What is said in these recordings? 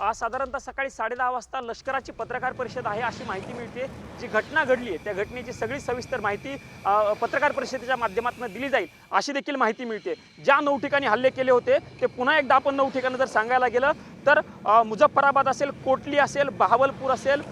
साधारणतः सकाळी साडेदहा वाजता लष्कराची पत्रकार परिषद आहे अशी माहिती मिळते. जी घटना घडली आहे त्या घटनेची सगळी सविस्तर माहिती पत्रकार परिषदेच्या माध्यमातून दिली जाईल अशी देखील माहिती मिळते. ज्या नऊ ठिकाणी हल्ले केले होते ते पुन्हा एकदा आपण नऊ ठिकाणं जर सांगायला गेलं तर मुझफ्फराबाद असेल कोटली असेल बहावलपूर असेल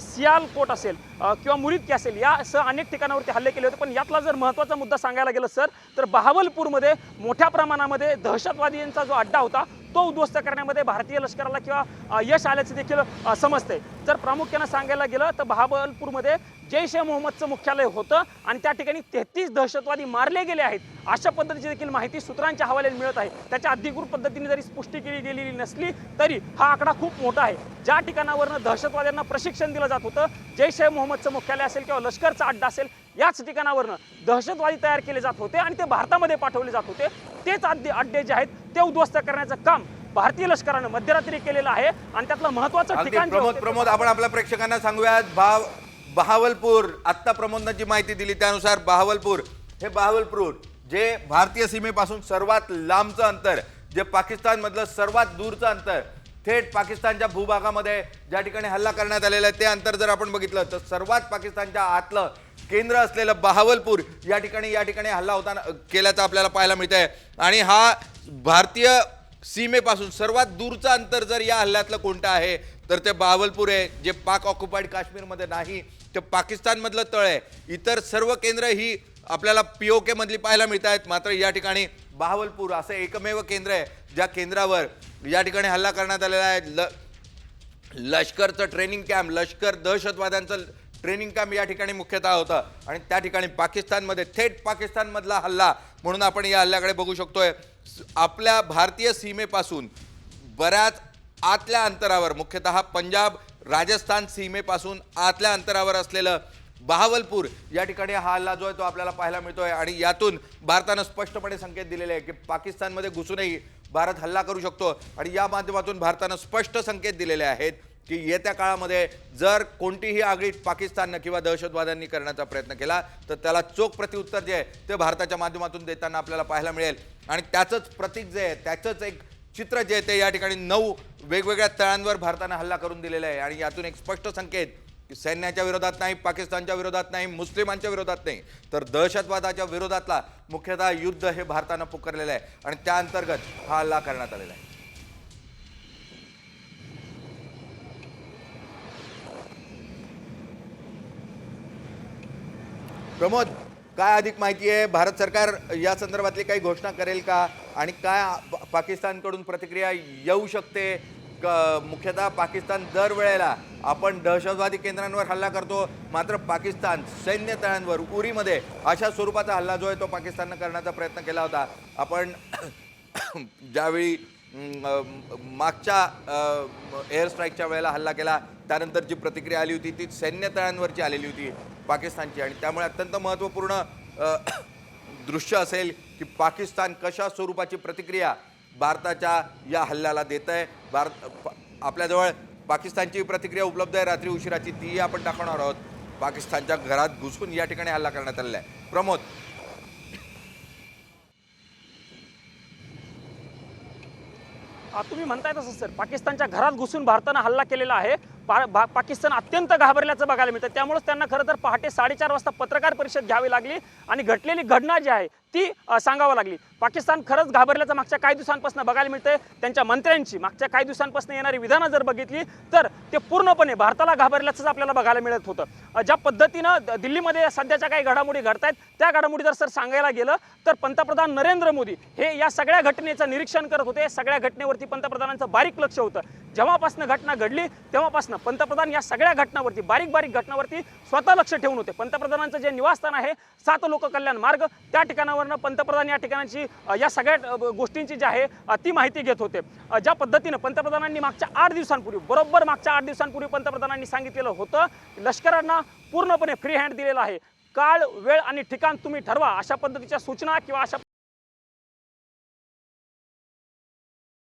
सियालकोट असेल किंवा मुरिदकी असेल या असं अनेक ठिकाणावरती हल्ले केले होते. पण यातला जर महत्त्वाचा मुद्दा सांगायला गेलं सर तर बहावलपूरमध्ये मोठ्या प्रमाणामध्ये दहशतवादींचा जो अड्डा होता तो उद्ध्वस्त करण्यामध्ये भारतीय लष्कराला किंवा यश आल्याचं देखील समजते समजतंय. जर प्रामुख्यानं सांगायला गेलं तर बहावलपूरमध्ये जैश ए मोहम्मदचं मुख्यालय होतं आणि त्या ठिकाणी तेहतीस दहशतवादी मारले गेले आहेत. अशा पद्धतीची देखील माहिती सूत्रांच्या हवाल्याने मिळत आहे. त्याच्या अधिकृत पद्धतीने जरी पुष्टी केली गेलेली नसली तरी हा आकडा खूप मोठा आहे. ज्या ठिकाणावरनं दहशतवाद्यांना प्रशिक्षण दिलं जात होतं जैश ए मोहम्मदचं मुख्यालय असेल किंवा लष्करचा अड्डा असेल याच ठिकाणावरनं दहशतवादी तयार केले जात होते आणि ते भारतामध्ये पाठवले जात होते. तेच अड्डे अड्डे जे आहेत ते उद्ध्वस्त करण्याचं काम भारतीय लष्करानं मध्यरात्री केलेलं आहे आणि त्यातलं महत्वाचं ठिकाण प्रमोद प्रमोद आपण आपल्या प्रेक्षकांना सांगूयात. भाव बहावलपूर आत्ता प्रमोदनं माहिती दिली त्यानुसार बहावलपूर हे बहावलपूर जे भारतीय सीमेपासून सर्वात लांबचं अंतर जे पाकिस्तानमधलं सर्वात दूरचं अंतर थेट पाकिस्तानच्या भूभागामध्ये ज्या ठिकाणी हल्ला करण्यात आलेला आहे ते अंतर जर आपण बघितलं तर सर्वात पाकिस्तानच्या आतलं केंद्र असलेलं बहावलपूर या ठिकाणी या ठिकाणी हल्ला होताना केल्याचं आपल्याला पाहायला मिळत आहे आणि हा भारतीय सीमेपासून सर्वात दूरचं अंतर जर या हल्ल्यातलं कोणतं आहे तर ते बावलपूर आहे जे पाक ऑक्युपाईड काश्मीरमध्ये नाही ते पाकिस्तानमधलं तळ आहे. इतर सर्व केंद्र ही आपल्याला पी ओ केमधली पाहायला मिळत आहेत मात्र या ठिकाणी बहावलपूर असं एकमेव केंद्र आहे ज्या केंद्रावर या ठिकाणी हल्ला करण्यात आलेला आहे. ल लष्करचं ट्रेनिंग कॅम्प लष्कर दहशतवाद्यांचं ट्रेनिंग कॅम्प या ठिकाणी मुख्यतः होतं. आणि त्या ठिकाणी पाकिस्तानमध्ये थेट पाकिस्तानमधला हल्ला म्हणून आपण या हल्ल्याकडे बघू शकतोय. आपल्या भारतीय सीमेपासून बऱ्याच आतल्या अंतरावर मुख्यतः पंजाब राजस्थान सीमेपासून आतल्या अंतरावर असलेलं बहावलपूर या ठिकाणी हा हल्ला जो आहे तो आपल्याला पाहायला मिळतो आहे आणि यातून भारतानं स्पष्टपणे संकेत दिलेले आहे की पाकिस्तानमध्ये घुसूनही भारत हल्ला करू शकतो. आणि या माध्यमातून भारतानं स्पष्ट संकेत दिलेले आहेत की येत्या काळामध्ये जर कोणतीही आगळी पाकिस्ताननं किंवा दहशतवाद्यांनी करण्याचा प्रयत्न केला तर त्याला चोख प्रत्युत्तर जे आहे ते भारताच्या माध्यमातून देताना आपल्याला पाहायला मिळेल. आणि त्याचंच प्रतीक जे आहे त्याचंच एक चित्र जे ते या ठिकाणी नऊ वेगवेगळ्या तळांवर भारतानं हल्ला करून दिलेला आहे. आणि यातून एक स्पष्ट संकेत की सैन्याच्या विरोधात नाही पाकिस्तानच्या विरोधात नाही मुस्लिमांच्या विरोधात नाही तर दहशतवादाच्या विरोधातला मुख्यतः युद्ध हे भारतानं पुकारलेलं आहे. आणि त्या अंतर्गत हा हल्ला करण्यात आलेला आहे. प्रमोद काय अधिक माहिती आहे? भारत सरकार या संदर्भातली काही घोषणा करेल का? आणि काय पाकिस्तानकडून प्रतिक्रिया येऊ शकते. क- मुख्यतः पाकिस्तान दरवेळेला आपण दहशतवादी केंद्रांवर हल्ला करतो. मात्र पाकिस्तान सैन्य तळांवर उरीमध्ये अशा स्वरूपाचा हल्ला जो आहे तो पाकिस्ताननं करण्याचा प्रयत्न केला होता. आपण ज्यावेळी मागच्या एअर स्ट्राईकच्या वेळेला हल्ला केला त्यानंतर जी प्रतिक्रिया आली होती ती सैन्य तळांवरची आलेली होती पाकिस्तानची. आणि त्यामुळे अत्यंत महत्त्वपूर्ण दृश्य असेल की पाकिस्तान कशा स्वरूपाची प्रतिक्रिया भारताच्या या हल्ल्याला देत आहे. भारत आपल्याजवळ पाकिस्तानची प्रतिक्रिया उपलब्ध आहे. रात्री उशिराची तीही आपण दाखवणार आहोत. पाकिस्तानच्या घरात घुसून या ठिकाणी हल्ला करण्यात आलेला आहे. प्रमोद. तुम्ही म्हणताय तसं सर. पाकिस्तानच्या घरात घुसून भारतानं हल्ला केलेला आहे. पा- भा- पाकिस्तान अत्यंत घाबरल्याचं बघायला मिळतं. त्यामुळेच त्यांना खरं तर पहाटे साडेचार वाजता पत्रकार परिषद घ्यावी लागली आणि घटलेली घटना जी आहे ती सांगावं लागली. पाकिस्तान खरंच घाबरल्याचं मागच्या काही दिवसांपासून बघायला मिळतंय. त्यांच्या मंत्र्यांची मागच्या काही दिवसांपासून येणारी विधानं जर बघितली तर ते पूर्णपणे भारताला घाबरल्याचंच आपल्याला बघायला मिळत होतं. ज्या पद्धतीनं दिल्लीमध्ये सध्याच्या काही घडामोडी घडतायत त्या घडामोडी जर सर सांगायला गेलं तर पंतप्रधान नरेंद्र मोदी हे या सगळ्या घटनेचं निरीक्षण करत होते. सगळ्या घटनेवरती पंतप्रधानांचं बारीक लक्ष होतं. जेव्हापासून घटना घडली तेव्हापासून पंतप्रधान या सगळ्या घटनावरती बारीक बारीक घटनावरती स्वतः लक्ष ठेवून होते. पंतप्रधानांचं जे निवासस्थान आहे सात लोक कल्याण मार्ग त्या ठिकाणावर ठिकाणावरनं पंतप्रधान या ठिकाणाची या सगळ्या गोष्टींची जी आहे ती माहिती घेत होते. ज्या पद्धतीनं पंतप्रधानांनी मागच्या आठ दिवसांपूर्वी बरोबर मागच्या आठ दिवसांपूर्वी पंतप्रधानांनी सांगितलेलं होतं लष्करांना पूर्णपणे फ्री हँड दिलेला आहे. काळ वेळ आणि ठिकाण तुम्ही ठरवा अशा पद्धतीच्या सूचना किंवा अशा